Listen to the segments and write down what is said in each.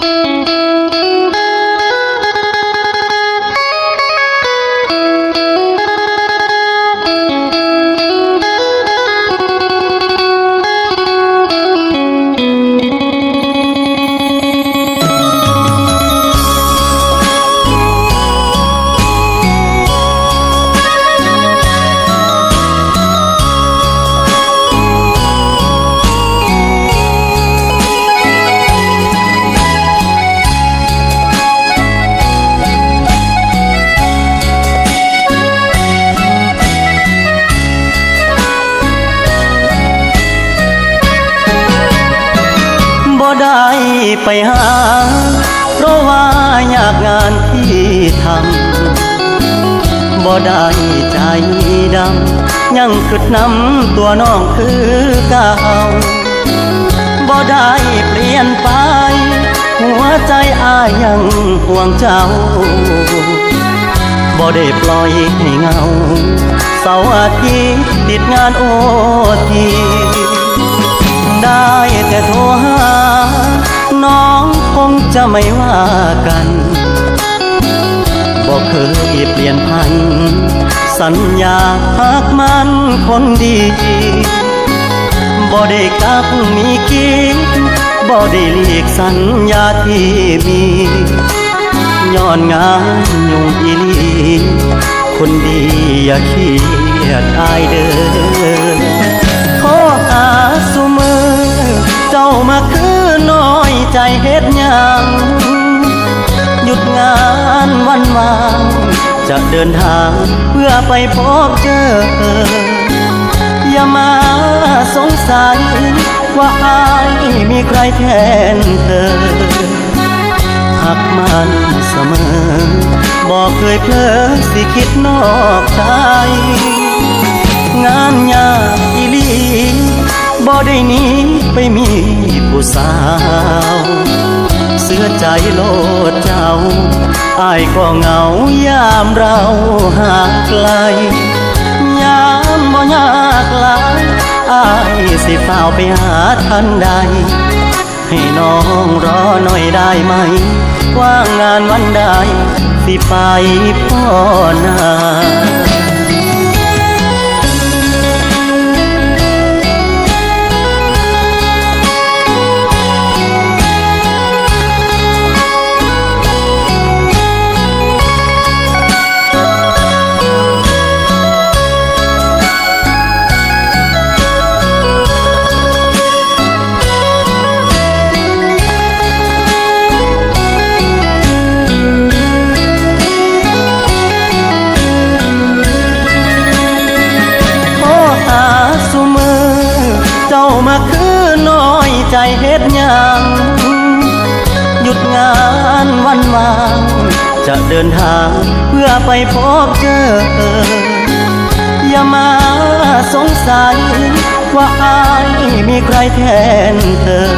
บ่ ไปหา เพราะว่าอยากงานที่ทำบ่ได้ใจดำยังคิดนำตัวน้องคือเก่าบ่ได้เปลี่ยนไป หัวใจอายยังห่วงเจ้าบ่ได้ปล่อยให้เงา เสาร์อาทิตย์ติดงานโอที จะไม่ว่ากัน บอกเคยเปลี่ยนพัน สัญญาหากมันคนดีบ่ได้กักมีกินบ่ได้เลีกสัญญาที่มีย้อนงานยุ่งอีลีคนดีอย่าเครียดอายเด้อโทรหาสุมือ เจ้ามาคือ น้อยใจเฮ็ดยังหยุดงานวันวางจะเดินทางเพื่อไปพบเจอ อย่ามาสงสัยว่าอายมีใครแทนเธอหักมันเสมอ บอกเคยเพลอสิคิดนอกใจ งานยากอีลีบ่ได้นี้ไปมี ผู้สาว เสื้อใจโลดเจ้าอายก็เหงายามเราห่างไกล ยามบ่ยากลายอายสิฝ้าวไปหาทันใด ให้น้องรอหน่อยได้ไหม ว่างงานวันใดสิไปพ่อน คือน้อยใจเฮ็ดยังหยุดงานวันวางจะเดินทางเพื่อไปพบเจอ อย่ามาสงสัย ว่าอายมีใครแทนเธอ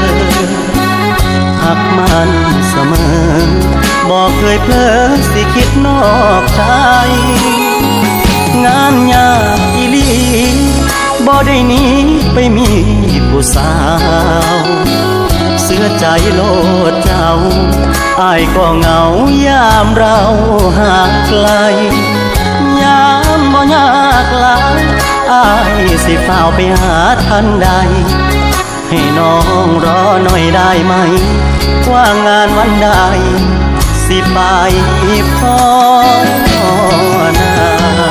หักมันเสมอ บอกเคยเพลอสิคิดนอกใจ งานยากอีลีบ่ได้นี้ไปมี ผู้สาว เสื้อใจโลดเจ้าอายก็เหงายามเราห่างไกล ยามบ่ยากลายอายสิฝ้าวไปหาทันใด ให้น้องรอหน่อยได้ไหม ว่างานวันใด สิไปพอหน้า